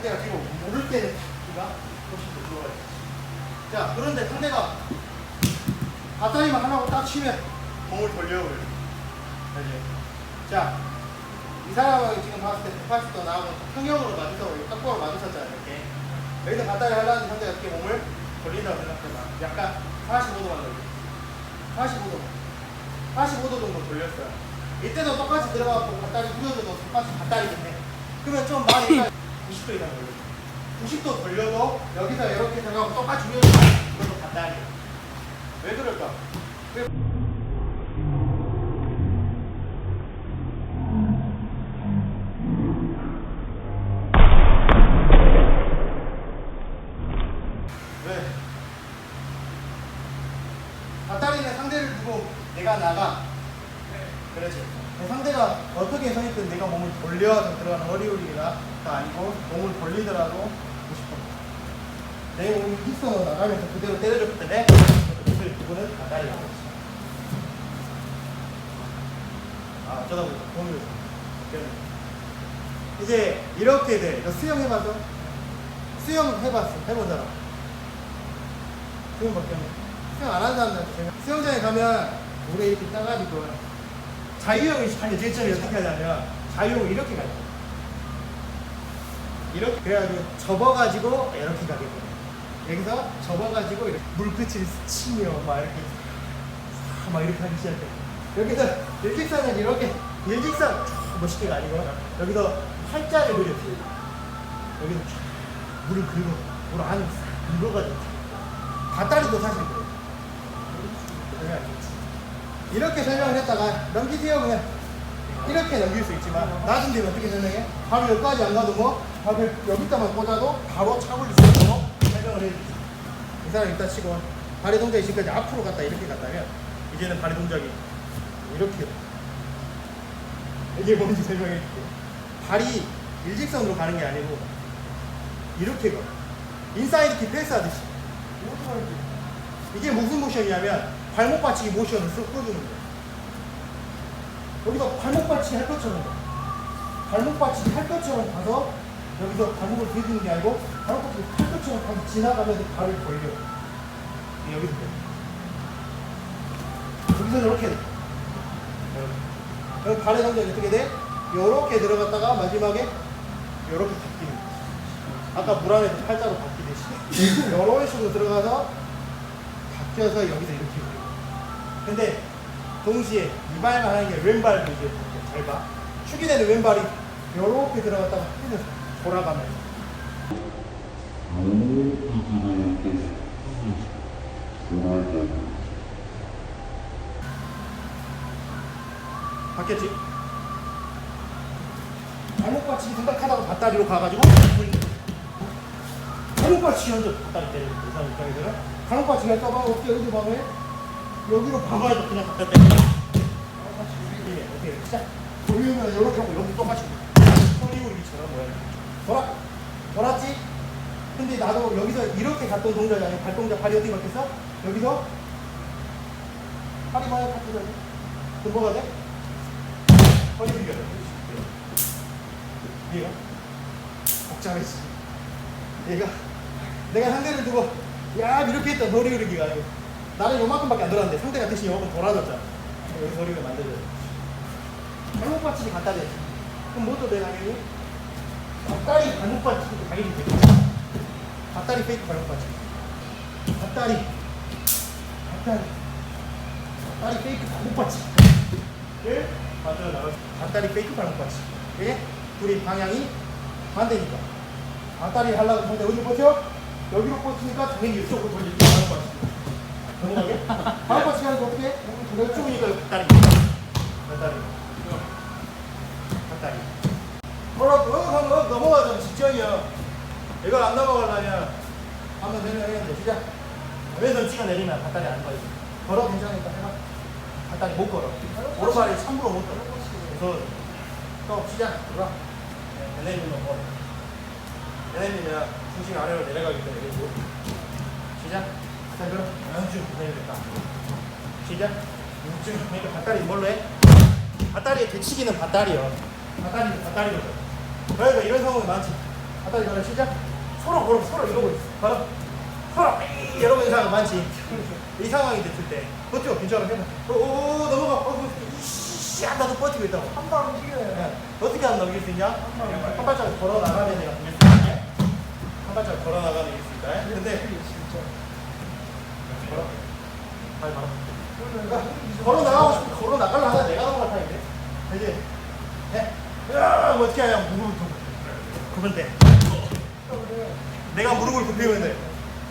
상대가 뒤로 모를 때는 기가 훨씬 더 들어가요. 자, 그런데 상대가 밧다리만 하나고 딱 치면 몸을 돌려버려요. 알죠? 자, 이 사람이 지금 봤을 때 180도 나오고 평형으로 맞으서 탁구로 맞으셨잖아요. 이렇게. 여기서 밧다리 하려는 상대가 이렇게 몸을 돌린다고 생각해봐. 약간 45도만 돌려. 45도. 45도 정도 돌렸어요. 이때도 똑같이 들어가고 밧다리 후려줘도 똑같이 밧다리인데 그러면 좀 많이 90도 이상 돌려. 90도 돌려도 여기서 이렇게 들어가고 똑같이 후려줘도 이것도 밧다리예요. 왜 그럴까? 왜 왜? 밧다리는 상대를 두고 내가 나가. 그렇지. 상대가 어떻게 서 있든 내가 몸을 돌려서 들어가는 허리우리가 아니고 몸을 돌리더라도 90도. 내 몸이 힙선으로 나가면서 그대로 때려줬기 때문에 그들 두고는 밧다리라고 했어. 아, 어쩌다 보니까 공을 이제 이렇게 돼. 너 수영 해봤어? 수영 해봤어. 해보잖아. 수영밖에. 수영 안 하는 제가 수영장에 가면 물에 이렇게 따가지고 자유형을 하는 제점이 어떻게 하냐면 자유형을 이렇게 가요. 이렇게 그래가지고 접어가지고 이렇게 가겠거든. 여기서 접어가지고 이렇게 물끝을 스치며 막 이렇게 막 이렇게 하기 시작해. 여기서 일직선을 이렇게 일직선 쫙 멋있게가 아니고 여기서 팔자를 그려. 여기서 쫙 물을 긁어 물 안에 싹 긁어가지고 밧다리도 사실 그래. 그래 알겠지. 이렇게 설명을 했다가 넘기세요 그냥. 이렇게 넘길 수 있지만 낮은 데는 어떻게 설명해? 바로 여기까지 안 가도 뭐? 바로 여기다만 꽂아도 바로 수 있도록 설명을 해주지 이 사람 이따 치고 발의 동작이 지금까지 앞으로 갔다 이렇게 갔다면 이제는 발의 동작이 이렇게. 이게 뭔지 설명해 줄게 발이 일직선으로 가는 게 아니고 이렇게 가. 인사이드 킥 패스 하듯이. 이게 무슨 모션이냐면 발목 받치기 모션을 쓱 끌어주는 거야. 여기서 발목 받치기 할 것처럼 가. 발목 받치기 할 것처럼 가서 여기서 발목을 들이는 게 아니고 발목 받치기 할 것처럼 가서 지나가면서 발을 벌려. 여기서 돼. 여기서 이렇게 돼. 여기 발의 동작이 어떻게 돼? 요렇게 들어갔다가 마지막에 요렇게 바뀌는 거야. 아까 물 안에서 팔자로 바뀌듯이 요런 식으로 들어가서 바뀌어서 여기서 이렇게. 근데 동시에 이 발만 하는 게 왼발도 이제. 잘 봐. 축이 되는 왼발이 요렇게 들어갔다가 흘려서 돌아가면서 바뀌었지? 발목 받치기 생각하다가 밧다리로 가가지고 발목 받치기 먼저 밧다리 때리는 이 사람 입장에서는 발목 받치기 할까봐 어떻게 어디 방에 여기로 박아야 그냥 갖다 이게 어떻게 시작 돌리면 이렇게 하고 여기 똑같이 소리우리처럼 뭐야. 돌아 돌았지? 근데 나도 여기서 이렇게 갔던 동작이 아니고 발동작 발이 어떻게 바뀌었어? 여기서 팔이 많이 바뀌잖아. 그럼 뭐가 돼? 허리 비교다 얘가 복잡해지. 얘가 내가 상대를 두고 야 이렇게 했던 허리 그리기가 아니고 나는 요만큼밖에 안 돌았는데 상대가 대신 요만큼 돌아졌잖아. 여기 허리가 만들어져 발목 받치기 갖다 대 그럼 뭐도 내 당연히 앞다리 발목 받치기도 당연히 되겠지 앞다리 페이크 발목 받치기 앞다리. 앞다리. 앞다리 페이크 발목 받치기를 가져 나가 앞다리 페이크 발목 받치기 예? 둘이 방향이 반대니까. 앞다리 하려고 상대 어디 버텨? 여기로 버티니까 당연히 이쪽으로 돌리기 발목 받치 기 넘어가게? 발목 받치기 하는 거 어떻게? 해? 이쪽이니까 앞다리. 앞다리. 앞다리. 뭐라고 어, 하면 넘어가자. 직전이야. 이걸 안 넘어가려면 한번 내려야겠는데 시작. 왼손 찍어 내리면 밧다리 안 가요 걸어 괜찮으니까 해봐. 밧다리 못 걸어. 오른발이 참으로 못 걸어. 그래서 또 시작. 들어와. 네, 내리면 걸어 내리면 중심 아래로 내려가기 때문에 내리고 시작 자 그럼 연중 내리겠다 시작 연중 그러니까 밧다리 뭘로 해? 밧다리에 대치기는 밧다리요 밧다리는 밧다리거든 그러니까 이런 상황이 많지 앞다리 걸어 시작. 서로 걸어 서로 이러고 있어. 걸어. 서로 삐 이러고 있는 사람 많지. 이 상황이 됐을 때 버텨 괜찮아 해봐. 오오 넘어가. 어 이씨 나도 버티고 있다고. 한 발 움직여야 야, 어떻게 하면 넘길 수 있냐? 한 발짝 걸어 나가면 내가? 한 발짝 걸어 나가면 이길 수 있다. 근데. 걸어. 발 걸어. 걸어 나가고 싶으면 걸어 나가려 하다 내가 넘어갈 타인데. 이제 네. 야, 뭐 어떻게 하냐? 무릎을 굽. 굽으면 돼. 내가 무릎을 굽히면 돼.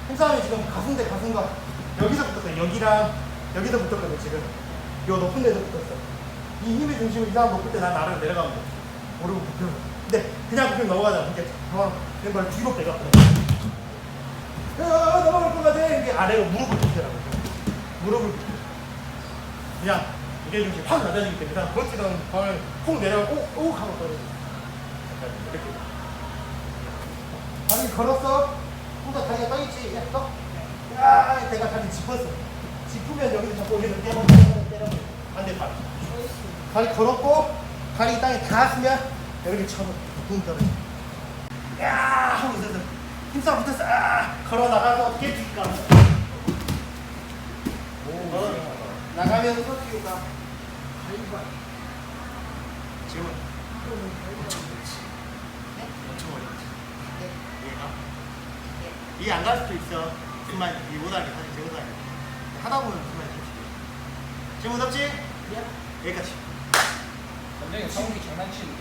힘싸움이 지금 가슴 대 가슴과 여기서 붙었어. 여기랑 여기서 붙었거든 지금. 요 높은 데서 붙었어. 이 힘의 중심을 이 사람 높을 때난 아래로 내려가면 돼. 무릎을 굽히면. 근데 그냥 굽히면 넘어가잖아. 이렇게 가만 왼발 뒤로 빼가. 야, 넘어갈 것 같아. 이게 아래로 무릎을 굽히라고. 무릎을 굽혀. 그냥 무게 중심이 확 낮아지기 때문에 그냥 버티던 방을 훅 내려가고 오, 오 하고 떨어져. 약간 이렇게. 다리 걸었어. 혼자 다리가 떠 있지. 야, 떠. 야, 내가 다리 짚었어. 짚으면 여기서 자꾸 여기서 때려, 때려, 때려. 반대팔. 다리 걸었고, 다리 땅에 닿았으면 이렇게 쳐서 붕 떨어져. 야, 하고 있었어. 힘싸 붙었어. 아, 걸어 나가서 어떻게 뛸까? 걸어 나가면서 뛰고 가. 지금은 엄청 어렵지. 네? 엄청 어렵지. 이해가? 이해 안갈 수도 있어. 정말 이 못하게 사실 제거 사야 하다 보면 정말 쉽지. 지금 없지? 여기까지. 완전히 성욱이 장난치는